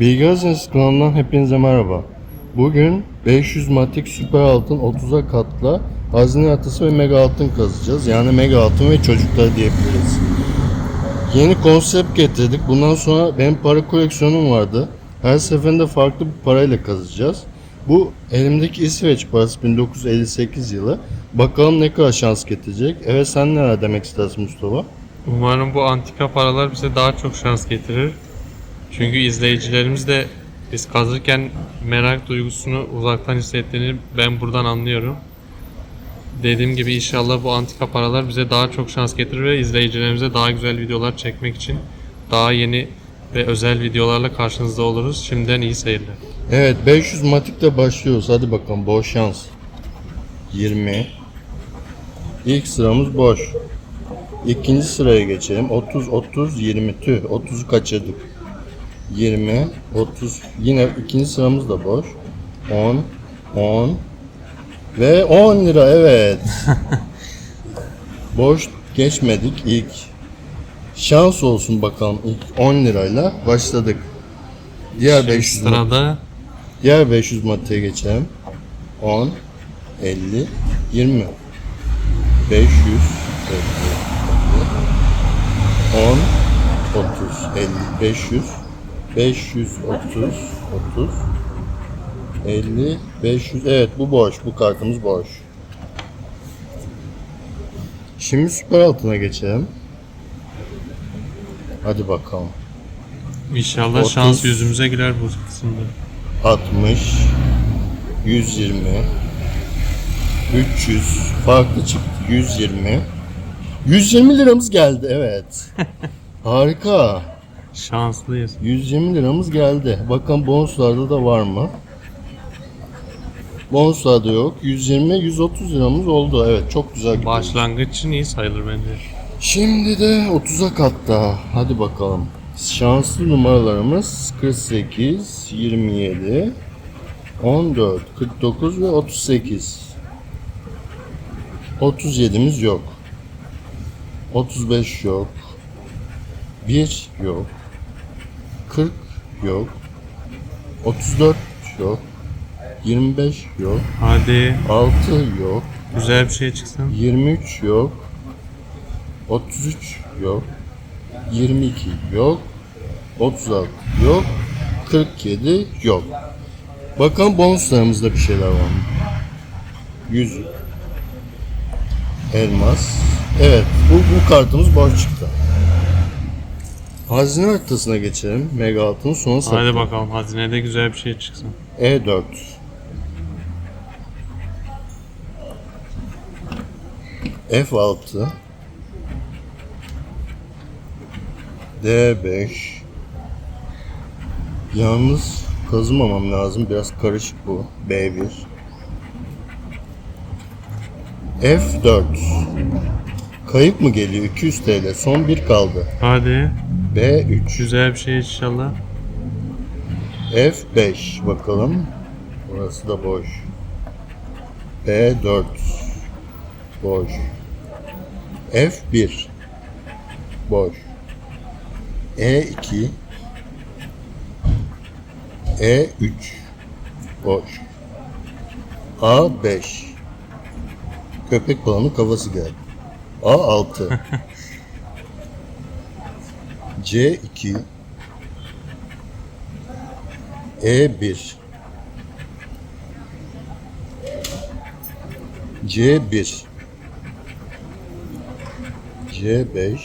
Bilgi Hazinesi kanalından hepinize merhaba. Bugün 500 matik süper altın 30'a katla hazine haritası ve mega altın kazacağız. Yani mega altın ve çocuklar diyebiliriz. Yeni konsept getirdik. Bundan sonra benim para koleksiyonum vardı. Her seferinde farklı bir parayla kazacağız. Bu elimdeki İsveç parası 1958 yılı. Bakalım ne kadar şans getirecek. Evet sen neler demek istersin Mustafa? Umarım bu antika paralar bize daha çok şans getirir. Çünkü izleyicilerimiz de biz kazırken merak duygusunu uzaktan hissettiğini ben buradan anlıyorum. Dediğim gibi inşallah bu antika paralar bize daha çok şans getirir ve izleyicilerimize daha güzel videolar çekmek için daha yeni ve özel videolarla karşınızda oluruz. Şimdiden iyi seyirler. Evet 500 matikle başlıyoruz. Hadi bakalım bol şans. 20. İlk sıramız boş. İkinci sıraya geçelim. 30 30 20 tüh 30'u kaçırdık. 20 30 yine ikinci sıramız da boş. 10 10 ve 10 lira evet. boş geçmedik ilk. Şans olsun bakalım ilk 10 lirayla başladık. Diğer 500 mat- Sırada Diğer 500 maddeye geçelim. 10, 50, 20, 500, 10, 30, 50, 500, 530, 30, 50, 500. Evet bu boş. Bu kartımız boş. Şimdi süper altına geçelim. Hadi bakalım. inşallah Otuz. şans yüzümüze güler bu kısımda. 60 120 300 farklı çıktı 120 120 liramız geldi evet harika Şanslıyız. 120 liramız geldi bakalım bonuslarda da var mı bonuslarda yok 120 130 liramız oldu evet çok güzel gidiyor. Başlangıç için iyi sayılır bence. Şimdi de 30'a katta. Hadi bakalım. Şanslı numaralarımız 48, 27, 14, 49 ve 38. 37'miz yok. 35 yok. 1 yok. 40 yok. 34 yok. 25 yok. Hadi 6 yok. güzel bir şey çıksın. 23 yok. 33 yok. 22 yok. 36 yok. 47 yok. Bakalım bonuslarımızda bir şeyler var mı? Yüzük. Elmas. Evet bu, bu kartımız boş çıktı. Hazine haritasına geçelim. Mega altın son Hadi satı. bakalım hazinede güzel bir şey çıksın. E4 F6 D5 Yalnız kazımamam lazım. Biraz karışık bu. B1 F4 Kayıp mı geliyor? 200 TL. Son bir kaldı. Hadi B3 güzel bir şey inşallah. F5 bakalım. Burası da boş. B4 boş. F1 boş. E2 E3 boş. A5 Köpek balığının kafası geldi. A6 C2 E1 C1 C5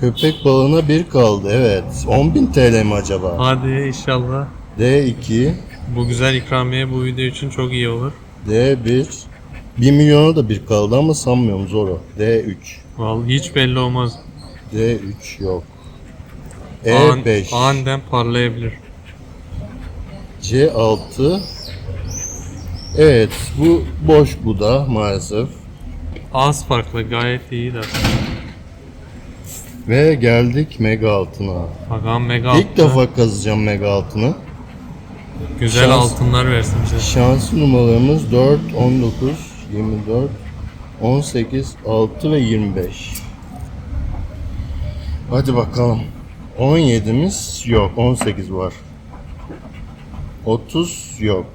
Köpek balığına bir kaldı evet 10.000 TL mi acaba? Hadi inşallah. D2 Bu güzel ikramiye bu video için çok iyi olur. D1 1 milyona da bir kaldı ama sanmıyorum zor o. D3 Vallahi hiç belli olmaz. D3 yok An, E5 aniden parlayabilir. C6 Evet bu boş bu da maalesef. Az farklı gayet iyi de. Ve geldik mega altına. Bakalım mega İlk altına defa kazacağım mega altını. güzel şans- altınlar versin bize. Şanslı numaralarımız 4, 19, 24, 18, 6 ve 25. Hadi bakalım. 17'miz yok. 18 var. 30 yok.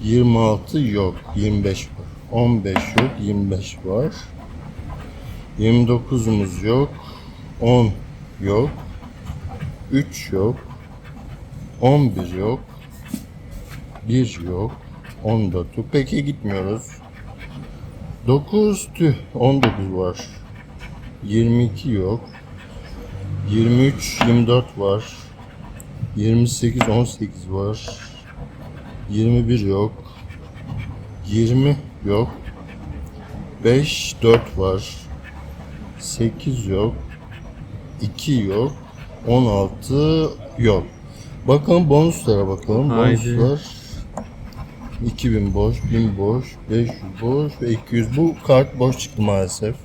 26 yok. 25 var. 15 yok. 25 var. 29'umuz yok. 10 yok. 3 yok. 11 yok. 1 yok. 14 yok. Peki gitmiyoruz. 9 tüh 19 var. 22 yok. 23 24 var. 28 18 var. 21 yok. 20 yok. 5 4 var. 8 yok. 2 yok. 16 yok. Bakalım bonuslara bakalım. Haydi. Bonuslar 2000 boş, 1000 boş, 500 boş ve 200. Bu kart boş çıktı maalesef.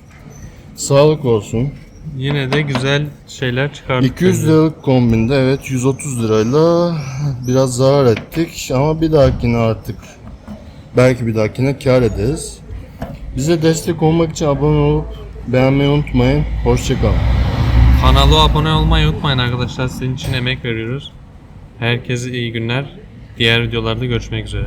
Sağlık olsun. Yine de güzel şeyler çıkardık. 200 bence. liralık kombinde evet 130 lirayla biraz zarar ettik ama bir dahakine artık belki bir dahakine kar ederiz. Bize destek olmak için abone olup beğenmeyi unutmayın. Hoşçakalın. Kanala abone olmayı unutmayın arkadaşlar. Sizin için emek veriyoruz. Herkese iyi günler. Diğer videolarda görüşmek üzere.